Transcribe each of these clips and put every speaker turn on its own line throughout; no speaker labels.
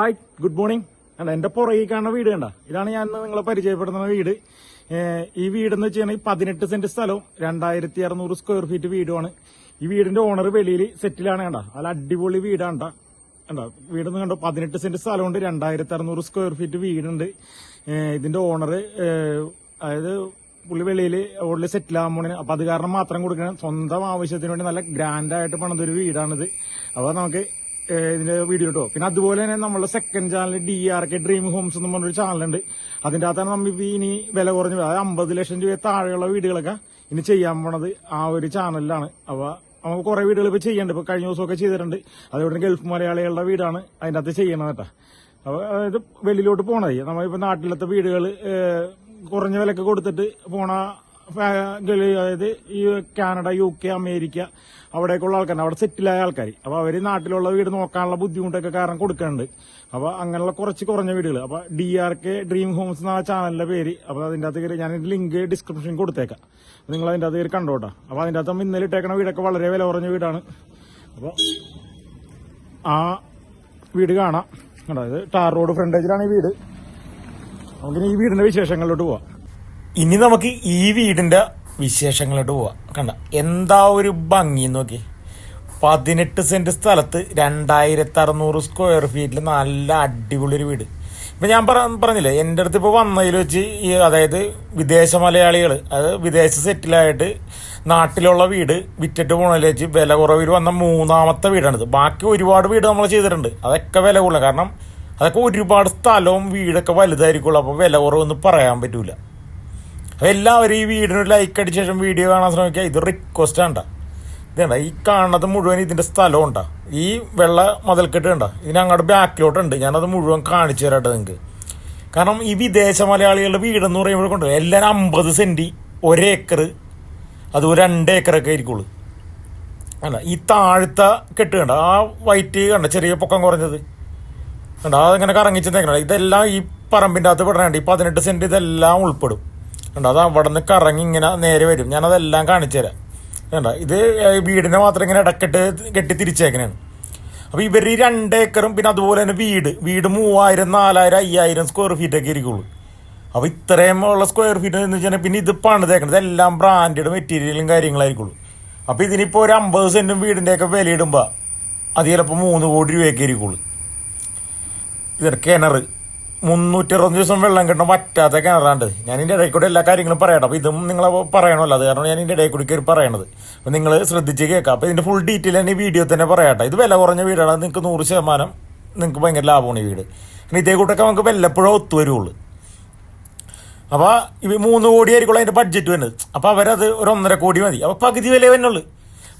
Hi good morning. അല്ല എന്റെ പുറകെ കാണുന്ന വീട് കണ്ട? ഇതാണ് ഞാൻ നിങ്ങളെ പരിചയപ്പെടുന്ന വീട്. ഈ ഈ വീടെന്ന് വെച്ചാൽ പതിനെട്ട് സെന്റ് സ്ഥലവും രണ്ടായിരത്തി അറുന്നൂറ് സ്ക്വയർ ഫീറ്റ് വീടുമാണ്. ഈ വീടിന്റെ ഓണർ വെളിയിൽ സെറ്റിലാണ് കണ്ട? അല്ല അടിപൊളി വീടാണ്ട. കണ്ടോ? വീടെന്ന് കണ്ടോ? പതിനെട്ട് സെന്റ് സ്ഥലമുണ്ട് രണ്ടായിരത്തി അറുന്നൂറ് സ്ക്വയർ ഫീറ്റ് വീടുണ്ട് ഇതിന്റെ ഓണർ അതായത് പുള്ളി വെളിയിൽ ഓൾറെഡി സെറ്റിൽ ആകാൻ പോണേ അപ്പൊ അത് കാരണം മാത്രം കൊടുക്കണം. സ്വന്തം ആവശ്യത്തിന് വേണ്ടി നല്ല ഗ്രാൻഡായിട്ട് പണിതൊരു വീടാണിത്. അപ്പൊ നമുക്ക് ഇതിന്റെ വീഡിയോ കേട്ടോ പിന്നെ അതുപോലെ തന്നെ നമ്മുടെ second channel D R K dream homes എന്ന് പറഞ്ഞൊരു ചാനലുണ്ട് അതിന്റെ അകത്താണ് നമ്മൾ ഇപ്പൊ ഇനി വില കുറഞ്ഞ അതായത് അമ്പത് ലക്ഷം രൂപ താഴെയുള്ള വീടുകളൊക്കെ ഇനി ചെയ്യാൻ പോണത് ആ ഒരു ചാനലിലാണ് അപ്പൊ നമുക്ക് കുറെ വീടുകൾ ഇപ്പൊ ചെയ്യണ്ട്. ഇപ്പൊ കഴിഞ്ഞ ദിവസമൊക്കെ ചെയ്തിട്ടുണ്ട്. അതുകൊണ്ട് ഗൾഫ് മലയാളികളുടെ വീടാണ് അതിന്റെ അകത്ത് ചെയ്യണത് കേട്ടോ. അപ്പൊ അതായത് വെളിയിലോട്ട് പോണത്. നമ്മളിപ്പോ നാട്ടിലത്തെ വീടുകൾ കുറഞ്ഞ വിലക്ക് കൊടുത്തിട്ട് പോണ അതായത് ഈ കാനഡ യു കെ അമേരിക്ക അവിടേക്കുള്ള ആൾക്കാർ അവിടെ സെറ്റിലായ ആൾക്കാർ അപ്പൊ അവർ നാട്ടിലുള്ള വീട് നോക്കാനുള്ള ബുദ്ധിമുട്ടൊക്കെ കാരണം കൊടുക്കുന്നുണ്ട്. അപ്പൊ അങ്ങനെയുള്ള കുറച്ച് കുറഞ്ഞ വീടുകൾ. അപ്പൊ D R K dream homes എന്ന ചാനലിന്റെ പേര്. അപ്പൊ അതിന്റെ അകത്ത് കയറി ഞാൻ ലിങ്ക് ഡിസ്ക്രിപ്ഷനിൽ കൊടുത്തേക്കാം. നിങ്ങൾ അതിന്റെ അകത്ത് കയറി കണ്ടോട്ടാ. അപ്പൊ അതിന്റെ അകത്ത് ഇന്നലെ ഇട്ടേക്കണ വീടൊക്കെ വളരെ വില കുറഞ്ഞ വീടാണ്. അപ്പൊ ആ വീട് കാണാം. അതായത് ടാർ റോഡ് ഫ്രണ്ടേജിലാണ് ഈ വീട്. നമുക്കിനി ഈ വീടിന്റെ വിശേഷങ്ങളിലോട്ട് പോവാം.
ഇനി നമുക്ക് ഈ വീടിന്റെ വിശേഷങ്ങളോട്ട് പോവാം. കണ്ട എന്താ ഒരു ഭംഗി നോക്കി പതിനെട്ട് സെന്റ് സ്ഥലത്ത് രണ്ടായിരത്തി അറുന്നൂറ് സ്ക്വയർ ഫീറ്റിൽ നല്ല അടിപൊളി ഒരു വീട്. ഇപ്പം ഞാൻ പറ പറഞ്ഞില്ലേ എന്റെ അടുത്ത് ഇപ്പോൾ വന്നതിൽ വെച്ച് ഈ അതായത് വിദേശ മലയാളികൾ അതായത് വിദേശ സെറ്റിലായിട്ട് നാട്ടിലുള്ള വീട് വിറ്റിട്ട് പോണതിൽ വെച്ച് വില കുറവിൽ വന്ന മൂന്നാമത്തെ വീടാണിത്. ബാക്കി ഒരുപാട് വീട് നമ്മൾ ചെയ്തിട്ടുണ്ട്. അതൊക്കെ വില കൂടുതലാണ് കാരണം അതൊക്കെ ഒരുപാട് സ്ഥലവും വീടൊക്കെ വലുതായിരിക്കുള്ളൂ. അപ്പോൾ വില കുറവെന്ന് പറയാൻ പറ്റൂല. അപ്പൊ എല്ലാവരും ഈ വീടിന് ലൈക്ക് അടിച്ച ശേഷം വീഡിയോ കാണാൻ ശ്രമിക്കുക. ഇത് റിക്വസ്റ്റ് ആണ് ഇതേണ്ട ഈ കാണുന്നത് മുഴുവൻ ഇതിന്റെ സ്ഥലം ഉണ്ടാ. ഈ വെള്ള മുതൽക്കെട്ട് കണ്ട. ഇതിന് അങ്ങോട്ട് ബാക്കിലോട്ടുണ്ട് ഞാനത് മുഴുവൻ കാണിച്ചു തരാട്ടെ നിങ്ങൾക്ക് കാരണം ഈ വിദേശ മലയാളികളുടെ വീടെന്ന് പറയുമ്പോൾ കൊണ്ട് എല്ലാവരും അമ്പത് സെന്റി ഒരേക്കർ അതുപോലെ രണ്ട് ഏക്കറൊക്കെ ആയിരിക്കുള്ളൂ. അല്ല ഈ താഴ്ത്ത കെട്ട് കണ്ട ആ വൈറ്റ് കണ്ട ചെറിയ പൊക്കം കുറഞ്ഞത്. കണ്ട അതങ്ങനെ കറങ്ങിച്ചെന്നേക്കണ? ഇതെല്ലാം ഈ പറമ്പിന്റെ അകത്ത് പെടണുണ്ട് ഈ പതിനെട്ട് സെന്റ് ഇതെല്ലാം ഉൾപ്പെടും. കണ്ട? അത് അവിടെ നിന്ന് കറങ്ങി ഇങ്ങനെ നേരെ വരും. ഞാനതെല്ലാം കാണിച്ചു തരാം കണ്ടോ? ഇത് വീടിനെ മാത്രം ഇങ്ങനെ ഇടക്കെട്ട് കെട്ടി തിരിച്ചേക്കണാണ് അപ്പോൾ ഇവർ ഈ രണ്ട് ഏക്കറും പിന്നെ അതുപോലെ തന്നെ വീട്. വീട് മൂവായിരം നാലായിരം അയ്യായിരം സ്ക്വയർ ഫീറ്റ് ഒക്കെ ഇരിക്കുള്ളൂ അപ്പോൾ ഇത്രയും ഉള്ള സ്ക്വയർ ഫീറ്റ് എന്ന് വെച്ചാൽ പിന്നെ ഇത് പണിതേക്കണത് എല്ലാം ബ്രാൻഡഡ് മെറ്റീരിയലും കാര്യങ്ങളായിരിക്കുള്ളൂ. അപ്പോൾ ഇതിനിപ്പോൾ ഒരു അമ്പത് സെന്റും വീടിന്റെയൊക്കെ വിലയിടുമ്പോൾ അത് ചിലപ്പോൾ മൂന്ന് കോടി രൂപയൊക്കെ ഇരിക്കുള്ളൂ ഇതൊരു കിണർ മുന്നൂറ്റി അറുപത് ദിവസം വെള്ളം കിട്ടണം പറ്റാത്ത കിണറാണ്ട്. ഞാൻ ഇതിന്റെ ഇടയിൽ കൂടെ എല്ലാ കാര്യങ്ങളും പറയണം. അപ്പോൾ ഇതും നിങ്ങൾ പറയണമല്ലോ. അത് കാരണം ഞാൻ ഇതിന്റെ ഇടയിൽ കൂടി കയറി പറയണത്. അപ്പോൾ നിങ്ങൾ ശ്രദ്ധിച്ച് കേൾക്കാം. അപ്പോൾ ഇതിന്റെ ഫുൾ ഡീറ്റെയിൽ തന്നെ വീഡിയോ തന്നെ പറയാട്ടെ. ഇത് വില കുറഞ്ഞ വീടാണ്. നിങ്ങൾക്ക് നൂറ് ശതമാനം നിങ്ങൾക്ക് ഭയങ്കര ലാഭമാണ് ഈ വീട്. കാരണം ഇതേ കൂട്ടൊക്കെ നമുക്ക് വല്ലപ്പോഴും ഒത്തു അപ്പോൾ ഇവ മൂന്ന് കോടി ആയിരിക്കും അതിന്റെ ബഡ്ജറ്റ് വരുന്നത്. അപ്പോൾ അവരത് ഒരു ഒന്നര കോടി മതി. അപ്പോൾ പകുതി വില തന്നെയുള്ളു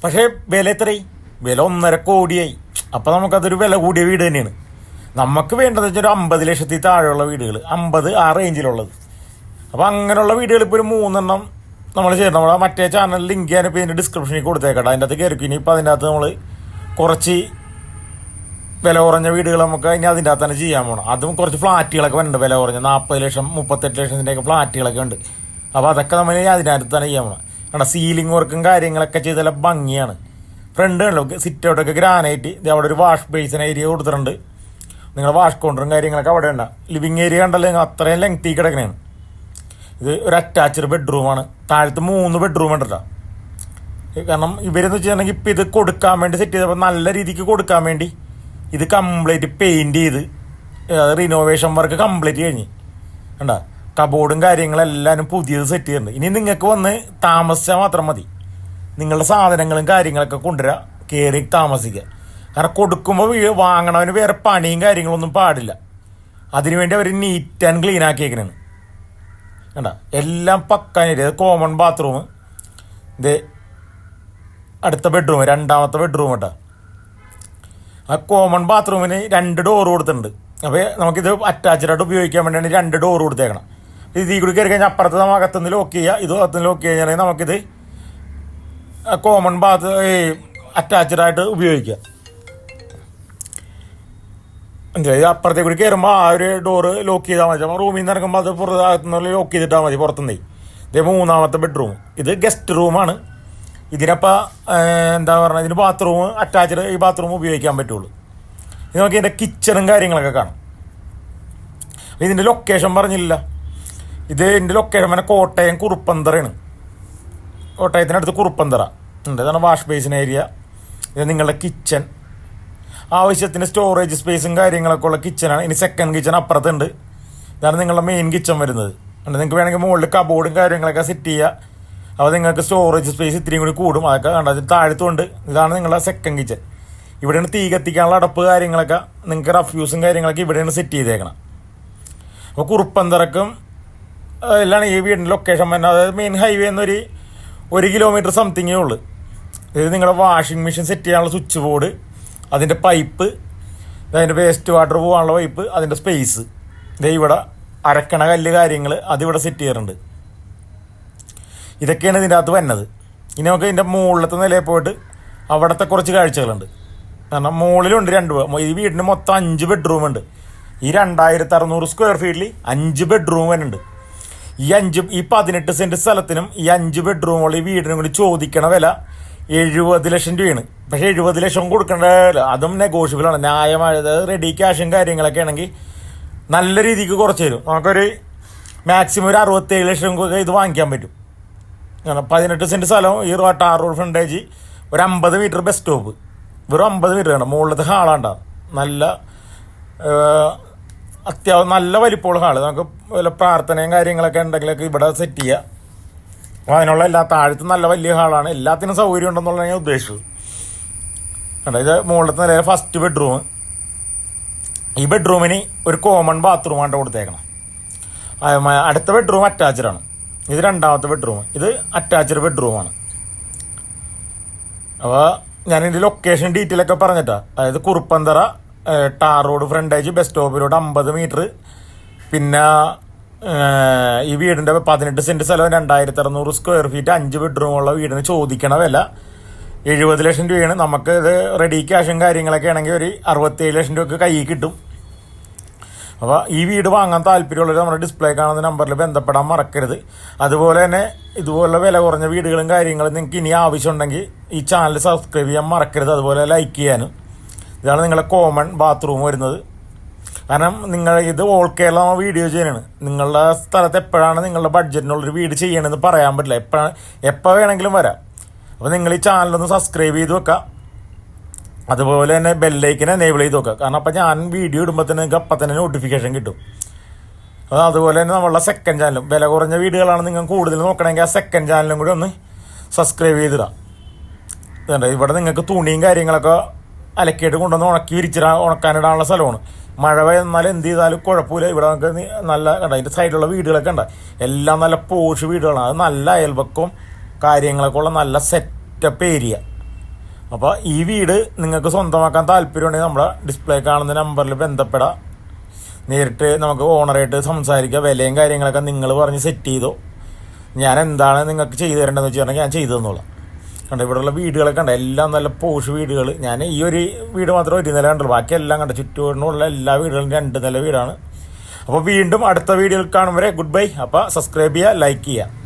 പക്ഷേ വില എത്രയായി? വില ഒന്നര കോടിയായി. അപ്പോൾ നമുക്കതൊരു വില കൂടിയ വീട് തന്നെയാണ്. നമുക്ക് വേണ്ടത് വെച്ചാൽ ഒരു അമ്പത് ലക്ഷത്തി താഴെയുള്ള വീടുകൾ അമ്പത് ആ റേഞ്ചിലുള്ളത് അപ്പോൾ അങ്ങനെയുള്ള വീടുകൾ ഇപ്പോൾ ഒരു മൂന്നെണ്ണം നമ്മൾ ചെയ്യണം. നമ്മൾ മറ്റേ ചാനൽ ലിങ്ക് ഞാനിപ്പോൾ ഇതിന്റെ ഡിസ്ക്രിപ്ഷനിൽ കൊടുത്തേക്കട്ടെ. അതിന്റെ അകത്ത് കയറി ഇനിയിപ്പോൾ അതിന്റെ അകത്ത് നമ്മൾ കുറച്ച് വില കുറഞ്ഞ വീടുകൾ നമുക്ക് ഇനി അതിന്റെ അകത്ത് തന്നെ ചെയ്യാൻ പോകണം അതും കുറച്ച് ഫ്ലാറ്റുകളൊക്കെ വരുന്നുണ്ട് വില കുറഞ്ഞ. നാൽപ്പത് ലക്ഷം മുപ്പത്തെട്ട് ലക്ഷത്തിന്റെയൊക്കെ ഫ്ലാറ്റുകളൊക്കെ ഉണ്ട്. അപ്പോൾ അതൊക്കെ നമ്മൾ അതിന്റെ അകത്ത് തന്നെ ചെയ്യാൻ പോകണം കാരണം സീലിംഗ് വർക്കും കാര്യങ്ങളൊക്കെ ചെയ്ത് ഭംഗിയാണ്. ഫ്രണ്ട് സിറ്റ് ഔട്ടൊക്കെ ഗ്രാനൈറ്റ് ഇത് അവിടെ ഒരു വാഷ് ബേസിൻ ഏരിയ കൊടുത്തിട്ടുണ്ട്. നിങ്ങളുടെ വാഷ് കൗണ്ടറും കാര്യങ്ങളൊക്കെ അവിടെ ഉണ്ട്. ലിവിങ് ഏരിയ കണ്ടല്ലോ നിങ്ങൾ അത്രയും ലെങ്തി കിടക്കണേന്ന് ഇത് ഒരു അറ്റാച്ച്ഡ് ബെഡ്റൂമാണ് താഴത്ത് മൂന്ന് ബെഡ്റൂം ഉണ്ട് കേട്ടോ കാരണം ഇവരെന്ന് വെച്ചിട്ടുണ്ടെങ്കിൽ ഇപ്പം ഇത് കൊടുക്കാൻ വേണ്ടി സെറ്റ് ചെയ്തപ്പോൾ നല്ല രീതിക്ക് കൊടുക്കാൻ വേണ്ടി ഇത് കംപ്ലീറ്റ് പെയിന്റ് ചെയ്ത് റിനോവേഷൻ വർക്ക് കംപ്ലീറ്റ് കഴിഞ്ഞ്. കണ്ട? കബോർഡും കാര്യങ്ങളെല്ലാവരും പുതിയത് സെറ്റ് ചെയ്യുന്നുണ്ട് ഇനി നിങ്ങൾക്ക് വന്ന് താമസിച്ചാൽ മാത്രം മതി. നിങ്ങളുടെ സാധനങ്ങളും കാര്യങ്ങളൊക്കെ കൊണ്ടുവരിക കയറി താമസിക്കുക കാരണം കൊടുക്കുമ്പോൾ വാങ്ങണവന് വേറെ പണിയും കാര്യങ്ങളൊന്നും പാടില്ല. അതിനുവേണ്ടി അവർ നീറ്റ് ആൻഡ് ക്ലീൻ ആക്കിയേക്കണാണ് കണ്ട? എല്ലാം പക്കാനായിട്ട് കോമൺ ബാത്റൂം ഇത് അടുത്ത ബെഡ്റൂം രണ്ടാമത്തെ ബെഡ്റൂം കേട്ടോ ആ കോമൺ ബാത്റൂമിന് രണ്ട് ഡോർ കൊടുത്തിട്ടുണ്ട്. അപ്പോൾ നമുക്കിത് അറ്റാച്ച്ഡായിട്ട് ഉപയോഗിക്കാൻ വേണ്ടിയാണ് രണ്ട് ഡോർ കൊടുത്തേക്കണം. ഇത് ഈ കൂടി കയറി കഴിഞ്ഞാൽ അപ്പുറത്ത് നമ്മൾ അകത്തുനിന്ന് ലോക്ക് ചെയ്യുക ഇത് അകത്തുനിന്ന് ലോക്ക് കഴിഞ്ഞാൽ നമുക്കിത് കോമൺ ബാത്ത് അറ്റാച്ച്ഡായിട്ട് ഉപയോഗിക്കുക മനസ്സിലായി അപ്പുറത്തേക്ക് കൂടി കയറുമ്പോൾ ആ ഒരു ഡോറ് ലോക്ക് ചെയ്താൽ മതി. നമ്മൾ റൂമിൽ നിന്ന് ഇറങ്ങുമ്പോൾ അത് പുറത്ത് അകത്തുനിന്ന് ലോക്ക് ചെയ്തിട്ടാൽ മതി പുറത്തുനിന്നേ. ഇതേ മൂന്നാമത്തെ ബെഡ്റൂം ഇത് ഗസ്റ്റ് റൂമാണ് ഇതിനപ്പോൾ എന്താ പറയുക ഇതിന് ബാത്റൂം അറ്റാച്ച്ഡ് ഈ ബാത്റൂം ഉപയോഗിക്കാൻ പറ്റുള്ളൂ. ഇത് നോക്കി ഇതിന്റെ കിച്ചണും കാര്യങ്ങളൊക്കെ കാണാം. ഇതിന്റെ ലൊക്കേഷൻ പറഞ്ഞില്ല. ഇത് ഇതിന്റെ ലൊക്കേഷൻ പറഞ്ഞാൽ കോട്ടയം കുറുപ്പന്തറയാണ്. കോട്ടയത്തിനടുത്ത് കുറുപ്പന്തറ. ഉണ്ട്. ഇതാണ് വാഷ് ബേസിൻ ഏരിയ ഇത് നിങ്ങളുടെ കിച്ചൺ ആവശ്യത്തിന് സ്റ്റോറേജ് സ്പേസും കാര്യങ്ങളൊക്കെ ഉള്ള കിച്ചനാണ് ഇനി സെക്കൻഡ് കിച്ചൺ അപ്പുറത്തുണ്ട്. ഇതാണ് നിങ്ങളുടെ മെയിൻ കിച്ചൺ വരുന്നത്. അല്ല നിങ്ങൾക്ക് വേണമെങ്കിൽ മുകളിൽ കബോർഡും കാര്യങ്ങളൊക്കെ സെറ്റ് ചെയ്യുക അപ്പോൾ നിങ്ങൾക്ക് സ്റ്റോറേജ് സ്പേസ് ഇത്രയും കൂടി കൂടും. അതൊക്കെ കണ്ടത് താഴത്തുണ്ട്. ഇതാണ് നിങ്ങളുടെ സെക്കൻഡ് കിച്ചൺ ഇവിടെയാണ് തീ കത്തിക്കാനുള്ള അടപ്പ് കാര്യങ്ങളൊക്കെ നിങ്ങൾക്ക് റഫ്യൂസും കാര്യങ്ങളൊക്കെ ഇവിടെയാണ് സെറ്റ് ചെയ്തേക്കണം. അപ്പോൾ കുറുപ്പന്തറക്കും എല്ലാം ഈ വീടിന്റെ ലൊക്കേഷൻ തന്നെ. അതായത് മെയിൻ ഹൈവേ എന്നൊരു ഒരു കിലോമീറ്റർ സംതിങ്ങേ ഉള്ളൂ. ഇത് നിങ്ങളുടെ വാഷിംഗ് മെഷീൻ സെറ്റ് ചെയ്യാനുള്ള സ്വിച്ച് ബോർഡ് അതിന്റെ പൈപ്പ് അതിന്റെ വേസ്റ്റ് വാട്ടർ പോകാനുള്ള പൈപ്പ് അതിന്റെ സ്പേസ് ഇതേ ഇവിടെ അരക്കണ കല്ല് കാര്യങ്ങൾ അതിവിടെ സെറ്റ് ചെയ്യാറുണ്ട്. ഇതൊക്കെയാണ് ഇതിന്റെ അകത്ത് വന്നത്. ഇനി നമുക്ക് ഇതിന്റെ മുകളിലത്തെ നിലയിൽ പോയിട്ട് അവിടുത്തെ കുറച്ച് കാഴ്ചകളുണ്ട്. കാരണം മുകളിലുണ്ട് രണ്ട് ഈ വീടിന് മൊത്തം അഞ്ച് ബെഡ്റൂം ഉണ്ട്. ഈ രണ്ടായിരത്തി അറുന്നൂറ് സ്ക്വയർ ഫീറ്റിൽ അഞ്ച് ബെഡ്റൂം ഉണ്ട്. ഈ അഞ്ച് ഈ പതിനെട്ട് സെന്റ് സ്ഥലത്തിനും ഈ അഞ്ച് ബെഡ്റൂമുള്ള ഈ വീടിനും കൂടി ചോദിക്കണ വില എഴുപത് ലക്ഷം രൂപയാണ്. പക്ഷെ എഴുപത് ലക്ഷം കൊടുക്കേണ്ട അതും നെഗോഷ്യബിൾ ആണ്. ന്യായമായത് റെഡി ക്യാഷും കാര്യങ്ങളൊക്കെ ആണെങ്കിൽ നല്ല രീതിക്ക് കുറച്ച് തരും. നമുക്കൊരു മാക്സിമം ഒരു അറുപത്തേഴ് ലക്ഷം ഇത് വാങ്ങിക്കാൻ പറ്റും. പതിനെട്ട് സെന്റ് സ്ഥലം ഈ റോ- ആറ് റോഡ് ഫ്രണ്ടേജ് ഒരു അമ്പത് മീറ്റർ ബസ് സ്റ്റോപ്പ് വെറും അമ്പത് മീറ്റർ ആണ്. മുകളിലത്തെ ഹാളാണ്ടാവും നല്ല അത്യാവശ്യം നല്ല വലിപ്പമുള്ള ഹാൾ. നമുക്ക് വല്ല പ്രാർത്ഥനയും കാര്യങ്ങളൊക്കെ ഉണ്ടെങ്കിലൊക്കെ ഇവിടെ സെറ്റ് ചെയ്യാം. അപ്പോൾ അതിനുള്ള എല്ലാ താഴത്ത് നല്ല വലിയ ഹാളാണ്. എല്ലാത്തിനും സൗകര്യം ഉണ്ടെന്നുള്ള ഞാൻ ഉദ്ദേശിച്ചത്. കണ്ടോ ഇത് മുകളിലത്തെ നിലയിലെ ഫസ്റ്റ് ബെഡ്റൂം ഈ ബെഡ്റൂമിന് ഒരു കോമൺ ബാത്റൂമാണ് കൊടുത്തേക്കണം. അടുത്ത ബെഡ്റൂം അറ്റാച്ച്ഡ് ആണ്. ഇത് രണ്ടാമത്തെ ബെഡ്റൂം ഇത് അറ്റാച്ച്ഡ് ബെഡ്റൂമാണ് അപ്പോൾ ഞാൻ ഇതിന്റെ ലൊക്കേഷൻ ഡീറ്റെയിൽ ഒക്കെ പറഞ്ഞിട്ടാ. അതായത് Kuruppanthara tar road frontage bus സ്റ്റോപ്പിലൂടെ അമ്പത് മീറ്റർ പിന്നെ ഈ വീടിന്റെ പതിനെട്ട് സെന്റ് സ്ഥലം രണ്ടായിരത്തി അറുന്നൂറ് സ്ക്വയർ ഫീറ്റ് അഞ്ച് ബെഡ്റൂം ഉള്ള വീടിന് ചോദിക്കണ വില. എഴുപത് ലക്ഷം രൂപയാണ്. നമുക്ക് ഇത് റെഡി ക്യാഷും കാര്യങ്ങളൊക്കെ ആണെങ്കിൽ ഒരു അറുപത്തേഴ് ലക്ഷം രൂപയ്ക്ക് കയ്യിൽ കിട്ടും. അപ്പോൾ ഈ വീട് വാങ്ങാൻ താല്പര്യമുള്ളവർ നമ്മുടെ ഡിസ്പ്ലേ കാണുന്ന നമ്പറിൽ ബന്ധപ്പെടാൻ മറക്കരുത്. അതുപോലെ തന്നെ ഇതുപോലുള്ള വില കുറഞ്ഞ വീടുകളും കാര്യങ്ങളും നിങ്ങൾക്ക് ഇനി ആവശ്യമുണ്ടെങ്കിൽ ഈ ചാനൽ സബ്സ്ക്രൈബ് ചെയ്യാൻ മറക്കരുത്. അതുപോലെ ലൈക്ക് ചെയ്യാനും. ഇതാണ് നിങ്ങളുടെ കോമൺ ബാത്റൂം വരുന്നത്. കാരണം നിങ്ങൾ ഇത് ഓൾ കേരള വീഡിയോ ചെയ്യാനാണ് നിങ്ങളുടെ സ്ഥലത്ത് എപ്പോഴാണ് നിങ്ങളുടെ ബഡ്ജറ്റിനുള്ളൊരു വീട് ചെയ്യണമെന്ന് പറയാൻ പറ്റില്ല. എപ്പോഴാണ് എപ്പോൾ വേണമെങ്കിലും വരാം. അപ്പോൾ നിങ്ങൾ ഈ ചാനലൊന്ന് സബ്സ്ക്രൈബ് ചെയ്ത് വെക്കാം. അതുപോലെ തന്നെ ബെല്ലൈക്കിനെ എനേബിൾ ചെയ്ത് നോക്കുക കാരണം അപ്പം ഞാൻ വീഡിയോ ഇടുമ്പോൾ തന്നെ നിങ്ങൾക്ക് അപ്പം തന്നെ നോട്ടിഫിക്കേഷൻ കിട്ടും. അത് അതുപോലെ തന്നെ നമ്മളുടെ സെക്കൻഡ് ചാനലും വില കുറഞ്ഞ വീഡിയോകളാണ് നിങ്ങൾ കൂടുതൽ നോക്കണമെങ്കിൽ ആ സെക്കൻഡ് ചാനലും കൂടി ഒന്ന് സബ്സ്ക്രൈബ് ചെയ്തിടാം. ഇവിടെ നിങ്ങൾക്ക് തുണിയും കാര്യങ്ങളൊക്കെ അലക്കിയിട്ട് കൊണ്ടുവന്ന് ഉണക്കി വിരിച്ചിടാൻ ഉണക്കാനിടാനുള്ള സ്ഥലമാണ്. മഴ വന്നാൽ എന്ത് ചെയ്താലും കുഴപ്പമില്ല. ഇവിടെ നമുക്ക് നല്ല കണ്ട അതിന്റെ സൈഡിലുള്ള വീടുകളൊക്കെ ഉണ്ട്. എല്ലാം നല്ല പോഷ് വീടുകളാണ്. അത് നല്ല അയൽവക്കവും കാര്യങ്ങളൊക്കെ ഉള്ള നല്ല സെറ്റപ്പ് ഏരിയ അപ്പോൾ ഈ വീട് നിങ്ങൾക്ക് സ്വന്തമാക്കാൻ താല്പര്യമുണ്ടെങ്കിൽ നമ്മുടെ ഡിസ്പ്ലേ കാണുന്ന നമ്പറിൽ ബന്ധപ്പെടാം. നേരിട്ട് നമുക്ക് ഓണറായിട്ട് സംസാരിക്കുക വിലയും കാര്യങ്ങളൊക്കെ നിങ്ങൾ പറഞ്ഞ് സെറ്റ് ചെയ്തോ. ഞാൻ എന്താണ് നിങ്ങൾക്ക് ചെയ്തു തരേണ്ടതെന്ന് വെച്ചിട്ടുണ്ടെങ്കിൽ ഞാൻ ചെയ്തു തന്നോളാം. കണ്ട ഇവിടെയുള്ള വീടുകളെ കണ്ട എല്ലാം നല്ല പോഷ് വീടുകൾ ഞാൻ ഈ ഒരു വീട് മാത്രം ഒരു നില കണ്ടുള്ളൂ. ബാക്കി എല്ലാം കണ്ട ചുറ്റുപാടിനുള്ള എല്ലാ വീടുകളും രണ്ട് നില വീടാണ്. അപ്പോൾ വീണ്ടും അടുത്ത വീഡിയോയിൽ കാണും വരെ. ഗുഡ് ബൈ അപ്പോൾ സബ്സ്ക്രൈബ് ചെയ്യുക ലൈക്ക് ചെയ്യുക.